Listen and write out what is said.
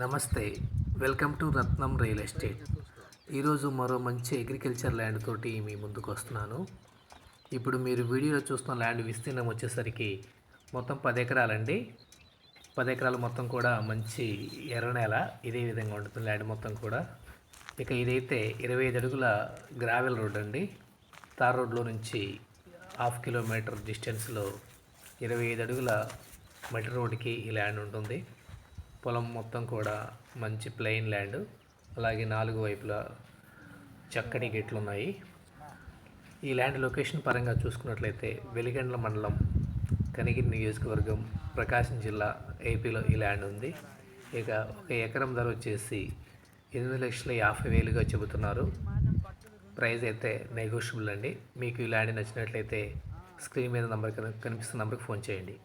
నమస్తే. Welcome to Ratnam real estate. ఈరోజు మరో మంచి అగ్రికల్చర్ ల్యాండ్ తోటి మీ ముందుకు వస్తున్నాను. ఇప్పుడు మీరు వీడియోలో చూస్తున్న ల్యాండ్ విస్తీర్ణం వచ్చేసరికి మొత్తం పది ఎకరాలండి. పది ఎకరాలు మొత్తం కూడా మంచి ఎర్ర నేల ఇదే విధంగా ఉంటుంది ల్యాండ్ మొత్తం కూడా. ఇక ఇదైతే ఇరవై ఐదు అడుగుల గ్రావెల్ రోడ్ అండి. తార్ రోడ్లో నుంచి హాఫ్ కిలోమీటర్ డిస్టెన్స్లో ఇరవై ఐదు అడుగుల మట్టి రోడ్డుకి ఈ ల్యాండ్ ఉంటుంది. పొలం మొత్తం కూడా మంచి ప్లెయిన్ ల్యాండ్. అలాగే నాలుగు వైపులా చక్కటి గేట్లు ఉన్నాయి. ఈ ల్యాండ్ లొకేషన్ పరంగా చూసుకున్నట్లయితే వెలిగండ్ల మండలం కనిగిరి నియోజకవర్గం ప్రకాశం జిల్లా ఏపీలో ఈ ల్యాండ్ ఉంది. ఇక ఒక ఎకరం ధర వచ్చేసి ఎనిమిది లక్షల యాభై వేలుగా చెబుతున్నారు. ప్రైస్ అయితే నెగోషియబుల్ అండి. మీకు ఈ ల్యాండ్ నచ్చినట్లయితే స్క్రీన్ మీద నంబర్ కనిపిస్తున్న నంబర్కి ఫోన్ చేయండి.